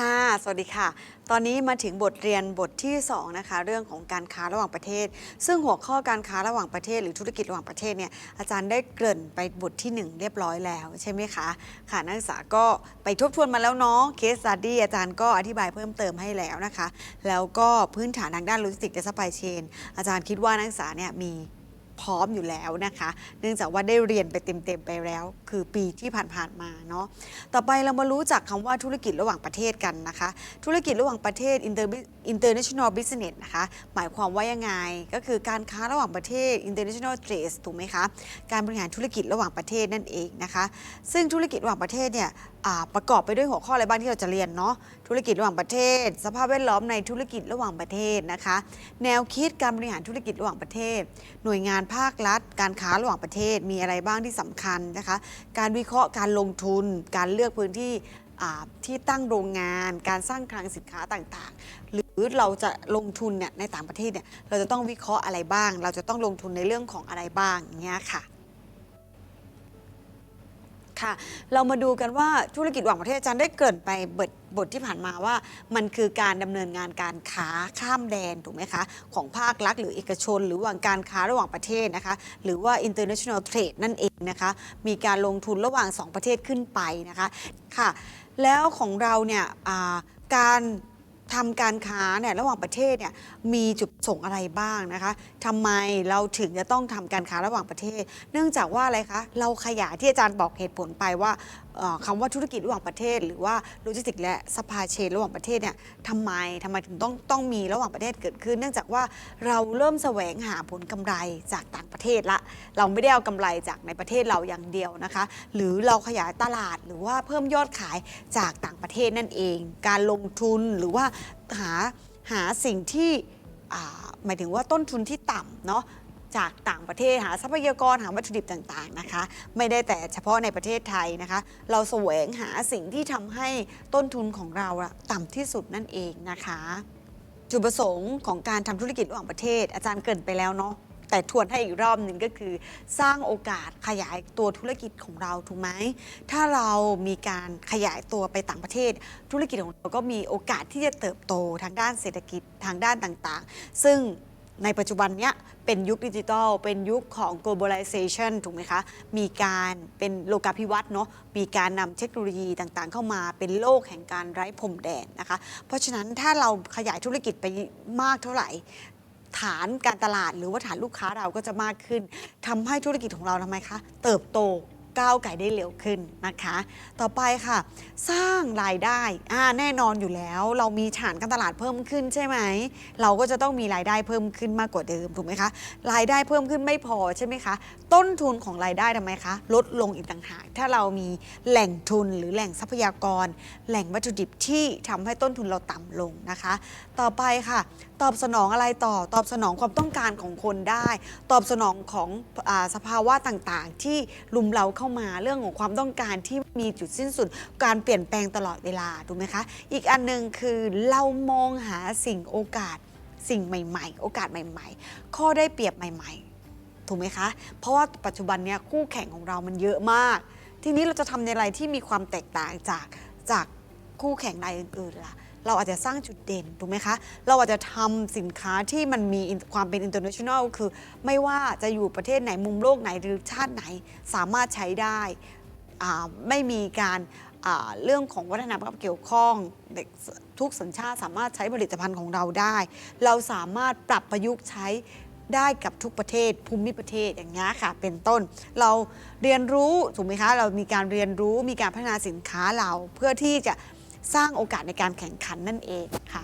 ค่ะ สวัสดีค่ะ ตอนนี้มาถึงบทเรียนบทที่ 2 นะคะ เรื่องของการค้าระหว่างประเทศ ซึ่งหัวข้อการค้าระหว่างประเทศ หรือธุรกิจระหว่างประเทศเนี่ยอาจารย์ได้เกริ่นไปบทที่ 1 เรียบร้อยแล้วใช่ไหมคะ ค่ะนักศึกษาก็ไปทบทวนมาแล้วเนาะเคส s ั u ดี้อาจารย์ก็อธิบายเพิ่มเติมให้แล้วนะคะ แล้วก็พื้นฐานทางด้านโลจิสติกส์และซัพพลายเชนอาจารย์คิดว่านักศึกษาเนี่ยมี พร้อมอยู่แล้วนะคะ เนื่องจากว่าได้เรียนไปเต็มๆไปแล้ว คือปีที่ผ่านๆมาเนาะต่อไปเรามารู้จักคำว่าธุรกิจระหว่างประเทศกันนะคะ ธุรกิจระหว่างประเทศ international business นะคะหมายความว่ายังไงก็คือการค้าระหว่างประเทศ international trade ถูกไหมคะการบริหารธุรกิจระหว่างประเทศนั่นเองนะคะ ซึ่งธุรกิจระหว่างประเทศเนี่ยประกอบไปด้วยหัวข้ออะไรบ้างที่เราจะเรียนเนาะธุรกิจระหว่างประเทศ สภาพแวดล้อมในธุรกิจระหว่างประเทศนะคะ แนวคิดการบริหารธุรกิจระหว่างประเทศ หน่วยงานภาครัฐ การค้าระหว่างประเทศมีอะไรบ้างที่สำคัญนะคะ การวิเคราะห์การลงทุน การเลือกพื้นที่ที่ตั้งโรงงาน การสร้างคลังสินค้าต่างๆ หรือเราจะลงทุนเนี่ยในต่างประเทศเนี่ยเราจะต้องวิเคราะห์อะไรบ้าง เราจะต้องลงทุนในเรื่องของอะไรบ้างอย่างเงี้ยค่ะค่ะ เรามาดูกันว่าธุรกิจระหว่างประเทศอาจารย์ได้เกินไปเบท บทที่ผ่านมาว่า มันคือการดำเนินงานการค้าข้ามแดนถูกไหมคะของภาครัฐหรือเอกชน หรือว่าการค้าระหว่างประเทศนะคะหรือว่า international trade นั่นเองนะคะมีการลงทุนระหว่าง 2 ประเทศขึ้นไปนะคะค่ะแล้วของเราเนี่ยการทำการค้าเนี่ยระหว่างประเทศเนี่ยมีจุดประสงค์อะไรบ้างนะคะทำไมเราถึงจะต้องทำการค้าระหว่างประเทศ เนื่องจากว่าอะไรคะเราขยายที่อาจารย์บอกเหตุผลไปว่า คำว่าธุรกิจระหว่างประเทศ หรือว่าโลจิสติกและสปาเชนระหว่างประเทศเนี่ยทำไมทำไมถึงต้องต้องมีระหว่างประเทศเกิดขึ้น เนื่องจากว่าเราเริ่มแสวงหาผลกำไรจากต่างประเทศละ เราไม่ได้เอากำไรจากในประเทศเราอย่างเดียวนะคะ หรือเราขยายตลาดหรือว่าเพิ่มยอดขายจากต่างประเทศนั่นเอง การลงทุนหรือว่าหาหาสิ่งที่หมายถึงว่าต้นทุนที่ต่ำเนาะ จากต่างประเทศหาทรัพยากรหาวัตถุดิบต่างๆนะคะ ไม่ได้แต่เฉพาะในประเทศไทยนะคะ เราแสวงหาสิ่งที่ทำให้ต้นทุนของเราต่ำที่สุดนั่นเองนะคะ จุดประสงค์ของการทำธุรกิจระหว่างประเทศ อาจารย์เกินไปแล้วเนาะแต่ทวนให้อีกรอบหนึ่งก็คือ สร้างโอกาสขยายตัวธุรกิจของเราถูกไหมถ้าเรามีการขยายตัวไปต่างประเทศ ธุรกิจของเราก็มีโอกาสที่จะเติบโตทางด้านเศรษฐกิจทางด้านต่างๆ ซึ่ง ในปัจจุบันเนี้ยเป็นยุคดิจิทัล เป็นยุคของ globalization ถูกไหมคะ มีการเป็นโลกาภิวัตน์เนาะ มีการนำเทคโนโลยีต่างๆ เข้ามาเป็นโลกแห่งการไร้พรมแดนนะคะ เพราะฉะนั้นถ้าเราขยายธุรกิจไปมากเท่าไหร่ ฐานการตลาดหรือว่าฐานลูกค้าเราก็จะมากขึ้นทำให้ธุรกิจของเราทำไมคะ เติบโต ก้าวไก่ได้เร็วขึ้นนะคะ ต่อไปค่ะ สร้างรายได้อ่าแน่นอนอยู่แล้ว เรามีฐานการตลาดเพิ่มขึ้นใช่ไหม เราก็จะต้องมีรายได้เพิ่มขึ้นมากกว่าเดิมถูกไหมคะ รายได้เพิ่มขึ้นไม่พอใช่ไหมคะ ต้นทุนของรายได้ทำไมคะ ลดลงอีกต่างหาก ถ้าเรามีแหล่งทุนหรือแหล่งทรัพยากร แหล่งวัตถุดิบที่ทำให้ต้นทุนเราต่ำลงนะคะ ต่อไปค่ะ ตอบสนองอะไรต่อ ตอบสนองความต้องการของคนได้ ตอบสนองของอสภาวะต่างๆ ที่ลุมเราเข้ามาเรื่องของความต้องการที่มีจุดสิ้นสุด การเปลี่ยนแปลงตลอดเวลาถูกไหมคะ อีกอันหนึ่งคือเรามองหาสิ่งโอกาส สิ่งใหม่ๆ โอกาสใหม่ ๆ ข้อได้เปรียบใหม่ ๆ ถูกไหมคะ เพราะว่าปัจจุบันเนี้ยคู่แข่งของเรามันเยอะมาก ทีนี้เราจะทำในอะไรที่มีความแตกต่างจากจากคู่แข่งรายอื่นๆล่ะ เราอาจจะสร้างจุดเด่นถูกไหมคะ เราอาจจะทำสินค้าที่มันมีความเป็น international คือ ไม่ว่าจะอยู่ประเทศไหนมุมโลกไหนหรือชาติไหนสามารถใช้ได้ไม่มีการเรื่องของวัฒนธรรมเกี่ยวข้องเด็กทุกสัญชาติสามารถใช้ผลิตภัณฑ์ของเราได้ เราสามารถปรับประยุกต์ใช้ได้กับทุกประเทศภูมิประเทศอย่างนี้ค่ะ เป็นต้น เราเรียนรู้ถูกไหมคะ เรามีการเรียนรู้มีการพัฒนาสินค้าเราเพื่อที่จะ สร้างโอกาสในการแข่งขันนั่นเองค่ะ